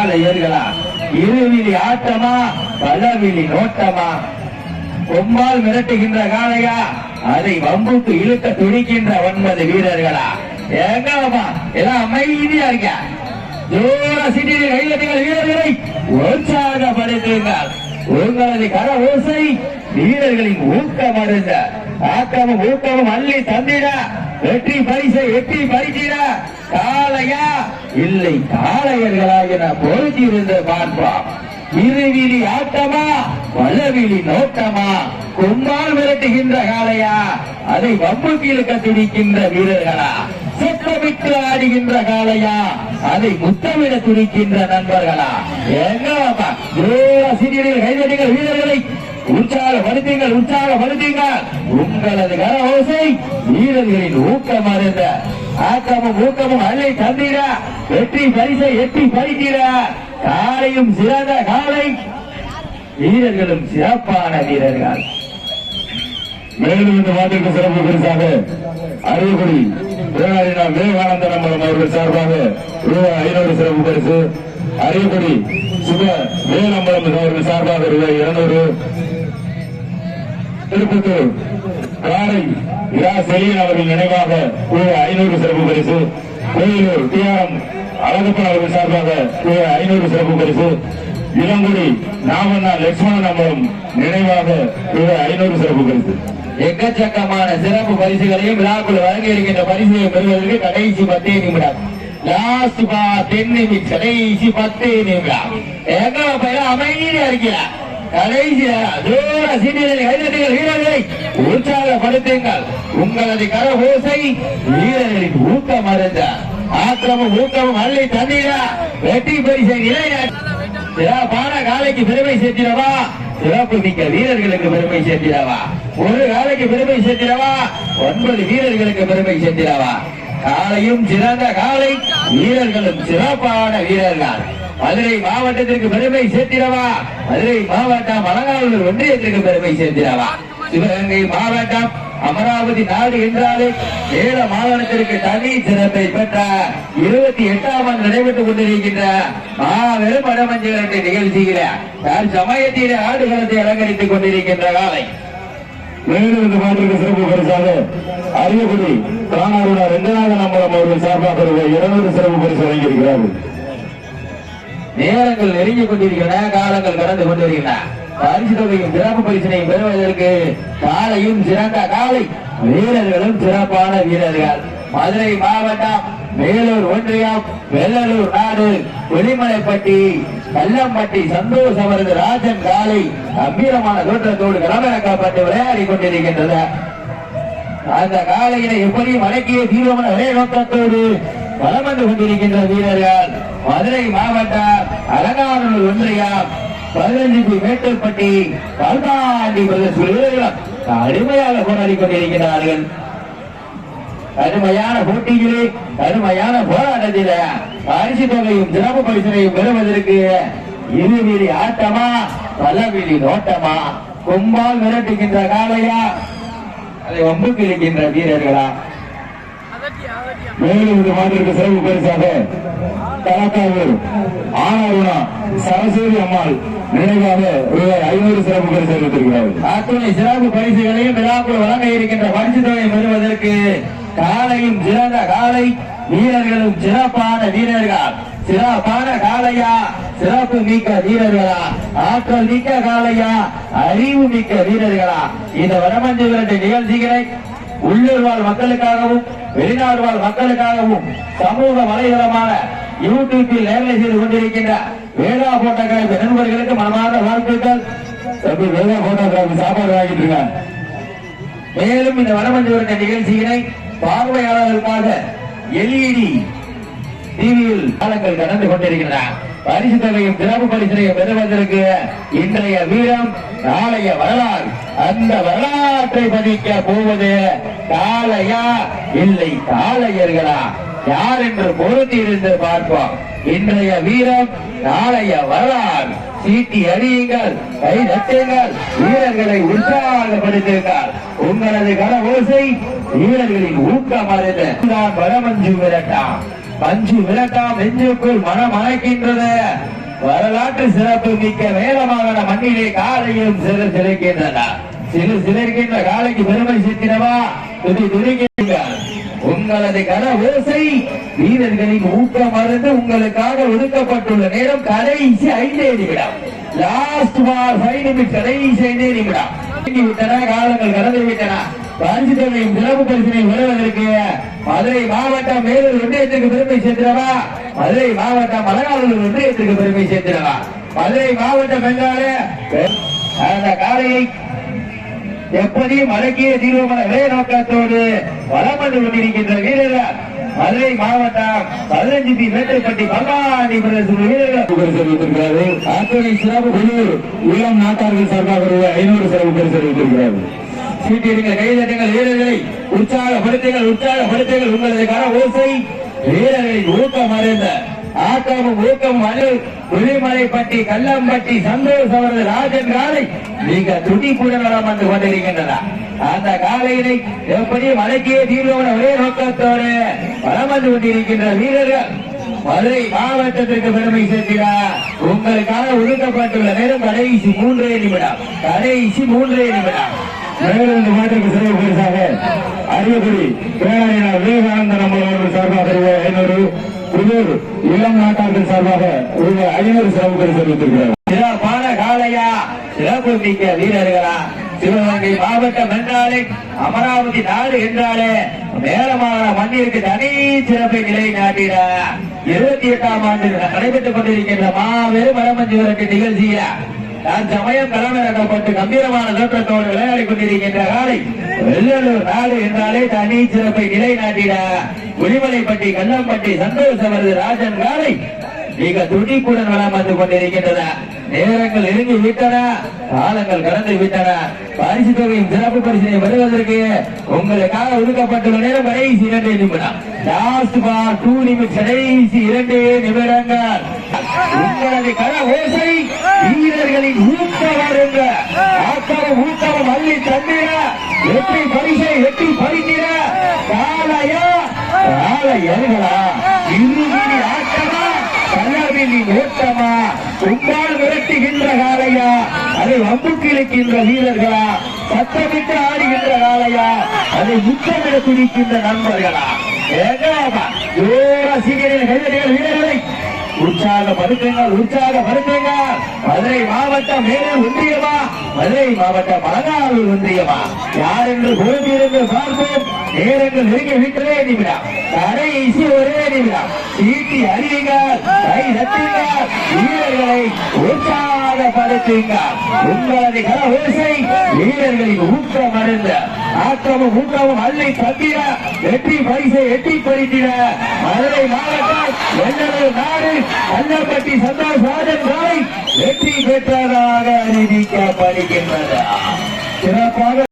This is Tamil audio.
காலையர்களா இருவிழி ஆட்டமா பலவிழி நோட்டமா? கொம்பால் மிரட்டுகின்ற காளையா? அதை வம்புக்கு இழுக்க துடிக்கின்ற ஒன்பது வீரர்களா? எங்கப்பா எல்லாம் அமைதியா இருக்க. தூர சிட்டியில் கைதட்டுங்கள் வீரர்களை. உற்சாகப்படுத்துங்கள். உங்களது கர ஓசை வீரர்களின் ஊக்கம் அருந்த. ஆக்கமும் ஊக்கமும் அள்ளி தந்திட. வெற்றி பரிசை வெற்றி பரிசிட காளையா இல்லை காளையர்களா என பொருத்தியிருந்து பார்ப்போம் இருவிழி ஆட்டமா வல்லவிழி நோட்டமா கொம்பால் விரட்டுகின்ற காளையா அதை வம்புக்கு இழுக்க துடிக்கின்ற வீரர்களா சத்தமிட்டு ஆடுகின்ற காளையா அதை முத்தமிட துடிக்கின்ற நண்பர்களா எங்கப்பா சிறியர்கள் கைதடிகள் வீரர்களை உற்சாகப்படுத்துங்கள் உற்சாகப்படுத்துங்கள். உங்களது கர ஓசை வீரர்களின் ஊக்கம் அறிந்த ஆக்கமும் ஊக்கமும் அல்லை தந்தீரா வெற்றி பரிசை எட்டி பறிக்கிற காலையும் சிறந்த காலை வீரர்களும் சிறப்பான வீரர்கள். மேலும் இந்த மாட்டிற்கு சிறப்பு பரிசாக அரியக்குடி வேளாரினா விவேகானந்தர் அம்பலம் அவர்கள் சார்பாக ரூபாய் ஐநூறு சிறப்பு பரிசு. அரியக்குடி சுப வேலம்பலம் அவர்கள் சார்பாக ரூபாய் இருநூறு. திருப்பத்தூர் காரை இரா செலியன் அவர்கள் நினைவாக ரூபாய் ஐநூறு சிறப்பு பரிசு. கோயிலூர் எம் அழகப்பன் அவர்கள் சார்பாக ஐநூறு சிறப்பு பரிசு இளங்குடி நாமண்ணா லட்சுமணன் அம்பலம் நினைவாக ஐநூறு சிறப்பு பரிசு. எக்கச்சக்கமான சிறப்பு பரிசுகளையும் விழாக்குள் வழங்க இருக்கின்ற பரிசுகளை பெறுவதற்கு கடைசி பத்தே நிமிடம். லாஸ்ட் பா டென் நிமிஷம் கடைசி பத்து நிமிடம். எங்க பையன் அமைதியா இருக்கிறா கடைசி தூர சீனியர்கள் கைதட்டுங்கள் வீரர்களை. உற்சாகப்படுத்துங்கள். உங்களது கர ஓசை வீரர்களின் ஊக்கம் அருந்த ஆக்கிரமும் ஊக்கமும் அள்ளி தந்தீரா. வெற்றி பரிசை நிலைநாட்ட சிறப்பான காலைக்கு பெருமை சேர்த்திடவா? சிறப்பு மிக்க வீரர்களுக்கு பெருமை சேர்த்திடவா? ஒரு காலைக்கு பெருமை சேர்த்திடவா? ஒன்பது வீரர்களுக்கு பெருமை சேர்த்திடவா? காலையும் சிறந்த காலை வீரர்களும் சிறப்பான வீரர்கள். மதுரை மாவட்டத்திற்கு பெருமை சேர்த்திடவா? மதுரை மாவட்டம் அலங்காநல்லூர் ஒன்றியத்திற்கு பெருமை சேர்த்திடவா? சிவகங்கை மாவட்டம் அமராவதி நாடு என்றாலே ஏழ மாகாணத்திற்கு தனி சிறப்பை பெற்ற இருபத்தி எட்டாம் ஆண்டு நடைபெற்றுக் கொண்டிருக்கின்ற மாபெரும் வடமஞ்சள் நிகழ்ச்சியில சமயத்திலே ஆடுகளத்தை அலங்கரித்துக் கொண்டிருக்கின்ற காலை. மேலும் இந்த மாட்டிற்கு சிறப்பு பரிசாக அரியக்குடி காணாருடா ரெங்கநாதன் அம்பலம் அவர்கள் சார்பாக இருநூறு சிறப்பு பரிசு வழங்கியிருக்கிறார்கள். நேரங்கள் நெருங்கிக் கொண்டிருக்கின்றன காலங்கள் கடந்து கொண்டிருக்கின்றன. பரிசு தொகையும் சிறப்பு பரிசனையும் பெறுவதற்கு காலையும் சிறந்த காலை வீரர்களும் சிறப்பான வீரர்கள். மதுரை மாவட்டம் வேலூர் ஒன்றியம் வெள்ளலூர் நாடு வெளிமலைப்பட்டி கல்லம்பட்டி சந்தோஷ் அவரது ராஜன் காலை கம்பீரமான தோற்றத்தோடு களமிறக்கப்பட்டு விளையாடி கொண்டிருக்கின்றது. அந்த காலையினை எப்படியும் அடக்கிய தீவிரமான ஒரே நோக்கத்தோடு வலம் வந்து கொண்டிருக்கின்ற வீரர்கள்? மதுரை மாவட்டம் அலங்காநல்லூர் ஒன்றியம் பதினஞ்சு பி மேட்டூர்பட்டி கல்தாண்டி பிரதேச வீரர்கள் போராடி கொண்டிருக்கிறார்கள். கடுமையான போட்டியிலே கடுமையான போராட்டத்தில பரிசு தொகையும் சிறப்பு பரிசனையும் பெறுவதற்கு இருவிழி ஆட்டமா பலவிழி நோட்டமா கும்பால் மிரட்டுகின்ற காலையா அதை ஒம்புக்கு இருக்கின்ற வீரர்களா? மேலும் இந்த மாட்டிற்கு சிறப்பு பரிசாக தலாக்காவூர் ஆனாருணா சரஸ்வதி அம்மாள் நினைவாக ரூபாய் ஐநூறு சிறப்பு பரிசு அளித்திருக்கிறார்கள் அத்துணை சிறப்பு பரிசுகளையும் விழாக்குள் வழங்க இருக்கின்ற பரிசு தொகை பெறுவதற்கு காலையும் சிறந்த காலை வீரர்களும் சிறப்பான வீரர்கள். சிறப்பான காலையா சிறப்பு மிக்க வீரர்களா ஆற்றல் மிக்க காலையா அறிவு மிக்க வீரர்களா. இந்த வடமஞ்சு விரட்டு நிகழ்ச்சிகளை உள்ளூர் வாழ் மக்களுக்காகவும் வெளிநாடு வாழ் மக்களுக்காகவும் சமூக வலைதளமான யூடியூப்பில் நேரலை செய்து கொண்டிருக்கின்ற வேதா போட்டோகிராபி நண்பர்களுக்கு மனமார்ந்த வாழ்த்துக்கள். தம்பி வேதா போட்டோகிராஃபி சாப்பாடு வாங்கிட்டு இருக்காங்க மேலும் இந்த வடமஞ்சு விரட்ட நிகழ்ச்சியினை பார்வையாளர்களுக்காக எல்இடி டிவியில் காலங்கள் கடந்து கொண்டிருக்கின்றன. பரிசு தொகையும் சிறப்பு பரிசனையும் பெறுவதற்கு இன்றைய வீரம் நாளைய வரலாறு. அந்த வரலாற்றை பதிக்க போவது காளையா? இல்லை காளையர்களா? யார் என்று பொருத்தி இருந்து பார்ப்போம். இன்றைய வீரம் நாளைய வரலாறு. சீட்டி அடியுங்கள் கை தட்டுங்கள் வீரர்களை உற்சாகப்படுத்துங்கள். உங்களது கர ஓசை வீரர்களின் ஊக்கம் அறிந்து நான் வடமஞ்சு பஞ்சு விளக்காம் நெஞ்சுக்குள் மனம் அழைக்கின்றது வரலாற்று சிறப்பு மிக்க வேலமான மண்ணிலே காலையும் சிறு சிலைக்கின்றன. சிறு சிலிர்க்கின்ற காலைக்கு பெருமை சேர்த்தினவா துதி துதிக்கின்ற உங்களது கர ஓசை வீரர்களின் ஊக்கம் மருந்து உங்களுக்காக ஒதுக்கப்பட்டுள்ள நேரம் கடைசி ஐந்தே நிமிடம். லாஸ்ட் பார் ஃபைவ் நிமிட் கடைசி ஐந்தே நிமிடம். விட்டன காலங்கள் கடந்து விட்டன? பரிசு தொகையும் சிறப்பு பரிசினை வருவதற்கு மதுரை மாவட்டம் மேலூர் ஒன்றியத்திற்கு பெருமை சேர்த்திடவா? மதுரை மாவட்டம் மலநாளூர் ஒன்றியத்திற்கு பெருமை சேர்த்திடவா? மதுரை மாவட்டம் என்றாலே அந்த காலையை எப்படியும் அடக்கிய தீர்வமான ஒரே நோக்கத்தோடு வளம் வந்து கொண்டிருக்கின்ற வீரர்கள் மதுரை மாவட்டம் பதினஞ்சு டி மேட்டுப்பட்டி பல்லாண்டி பிரதேச வீரர்கள். அறிவித்திருக்கிறார்கள் அத்துணை சிறப்பு புதூர் இளம் நாட்டார்கள் சார்பாக ஐநூறு சிறப்பு பரிசு அறிவித்திருக்கிறார்கள் சீட்டிடுங்கள் கைதட்டுங்கள் வீரர்களை உற்சாகப்படுத்துங்கள் உற்சாகப்படுத்துங்கள் உங்களது கர ஓசை. வீரர்களின் ஊக்கம் அறிந்த ஆக்கமும் ஊக்கம் அணு புலிமலைப்பட்டி கல்லம்பட்டி சந்தோஷ் அவரது ராஜன் காலை மிக துடிப்புடன் வளம் வந்து கொண்டிருக்கின்றன. அந்த காலையினை எப்படி மலைக்கே தீர்வோட ஒரே நோக்கத்தோடு வளம் வந்து கொண்டிருக்கின்ற வீரர்கள் மதுரை மாவட்டத்திற்கு பெருமை சேர்க்கிறார். உங்களுக்காக ஒதுக்கப்பட்டுள்ள நேரம் கடைசி மூன்றே நிமிடம் கடைசி மூன்றே நிமிடம். மேலிருந்து மாற்றுக்கு சிறப்பு பரிசாக. அரியக்குடி பேராயர் விவேகானந்த நம்மள் அவர்கள் சார்பாக ரூபாய் ஐநூறு புதூர் இளம் நாட்டார்கள் சார்பாக ரூபாய் ஐநூறு சிறப்பு பரிசு அறிவித்திருக்கிறார் சிறப்பான காலையா சிறப்பு மிக்க வீரர்களா சிவகங்கை மாவட்டம் என்றாலே அமராவதி நாடு என்றாலே மேலமான மண்ணிற்கு தனி சிறப்பை நிலை நாட்டிட. இருபத்தி எட்டாம் ஆண்டு நடைபெற்றுக் கொண்டிருக்கின்ற மாபெரும் வடமஞ்சு விரட்டு நிகழ்ச்சியில நான் சமயம் களமிறக்கப்பட்டு கம்பீரமான தோற்றத்தோடு விளையாடிக் கொண்டிருக்கின்ற காலை வெள்ளலூர் நாடு என்றாலே தனி சிறப்பை நிலைநாட்டிட உளிமலைப்பட்டி கல்லம்பட்டி சந்தோஷ் அவரது ராஜன் காலை மிக துடிப்புடன் வளம் வந்து கொண்டிருக்கின்றன. நேரங்கள் நெருங்கி விட்டன காலங்கள் கடந்து விட்டன. பரிசு தொகையும் சிறப்பு பரிசினை வருவதற்கு உங்களுக்காக ஒதுக்கப்பட்டுள்ள நேரம் கடைசி இரண்டு நிமிடம். லாஸ்ட் பார் டூ நிமிஷம் கடைசி இரண்டு நிமிடங்கள். உங்களது கர ஓசை வீரர்களின் ஊக்கவர் என்ற ஆக்கமும் ஊக்கமும் அள்ளி தந்திர வெற்றி பரிசை வெற்றி பறிக்கிற காலையா காலையர்களா இறுதி ஆட்டமா? கலவிலி ஓட்டமா? உம்மால் விரட்டுகின்ற காலையா அதை வம்புக்கிழக்கின்ற வீரர்களா? சத்தமிட்டு ஆடுகின்ற காலையா அதை முத்தமிட துடிக்கின்ற நண்பர்களா? ஏகாமா? ஜோர சீக்கிரம் கைதடிகள் வீரர்களை உற்சாகப்படுத்துங்கள் உற்சாகப்படுத்துங்கள் மதுரை மாவட்டம் மேலூர் ஒன்றியமா மதுரை மாவட்டம் மலங்காவூர் ஒன்றியமா யார் என்று பொறுத்திருந்து பார்ப்போம். நேரங்கள் நெருங்கி விட்டதே நிமிடம் கடைசி ஒரே நிமிடம். சீட்டி அறியுங்கள் கை தட்டுங்கள் வீரர்களை உற்சாகப்படுத்துங்க உங்களது கர ஓசை வீரர்களின் ஊக்கம் அடைந்த ஆக்கமும் ஊக்கமும் அள்ளி தப்பிட வெற்றி பரிசை எட்டி பறித்திட. மதுரை மாவட்டம் எங்களது நாடு கல்லப்பட்டி சந்தோஷ் ராஜன் காலை வெற்றி பெற்றதாக அறிவிக்கப்படுகின்றது. சிறப்பாக